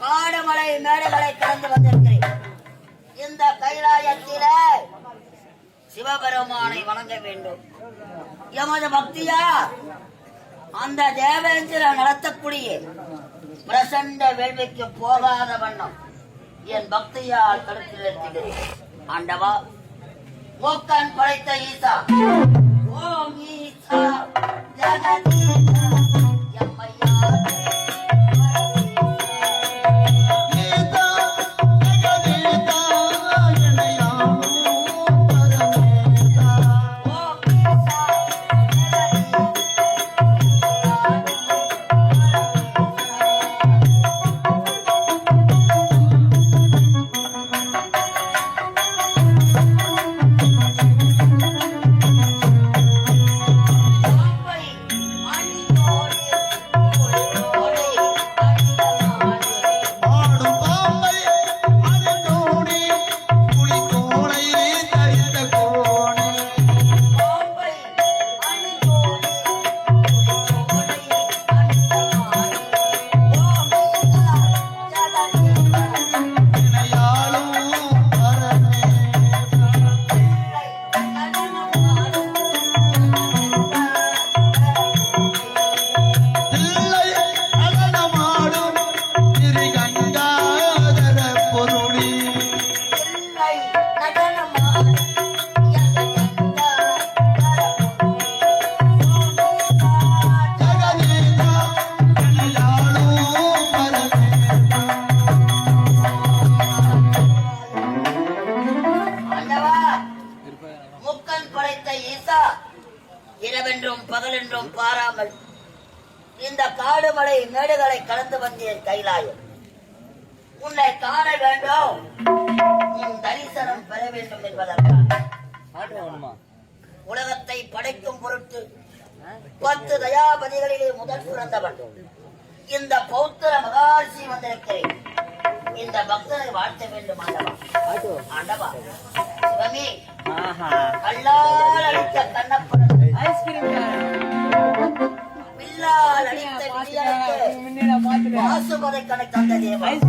காடுமலை மேடுகளை கடந்து வந்திருக்கிறேன். இந்த கைலாயத்தில சிவபெருமானை வணங்க வேண்டும். எமது பக்தியா அந்த தேவேந்திரன் நடத்தக்கூடிய பிரசண்ட வேள்விக்கு போகாத வண்ணம் என் பக்தியால் கருத்து நிறுத்துகிறேன். ஆண்டவா மூக்கன் படைத்த ஈசா. ஓம் ஈசா ஜகதீ இரவென்றும் பகலென்றும் பாராமல் இந்த காடுமலை மேடுகளை கலந்து வந்தேன் கைலாயம். உன்னை காண வேண்டும் என்பதற்காக உலகத்தை படைக்கும் பொருட்டு பத்து தயாபதிகளிலே முதல் பிறந்தவன். இந்த பௌத்திர மகாசி வந்திருக்கிறேன். இந்த பக்தரை வாழ்த்த வேண்டும் ஆண்டவா. ஆண்டவா. சிவமே கல்லால் அடித்த கண்ணப்பன் பில்லால் அடித்த விழியனுக்கு வாசுபதை கணக்கு தந்த தேவன்.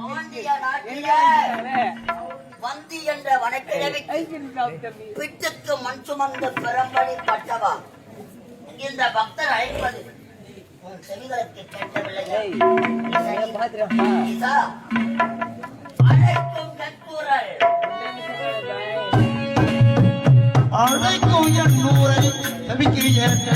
பாண்டிய நாட்டிலே வந்தி என்ற வனக்கிழவிக்கு பிட்டுக்கு மண் சுமந்த பெரும்படி பட்டவா? இந்த பக்தர் அழைப்பது உன் செவிகளுக்கு கேட்கவில்லையா ஈசா, அழைக்கும் கற்பூரல் அழைக்கும் என் நூரை ஏற்ற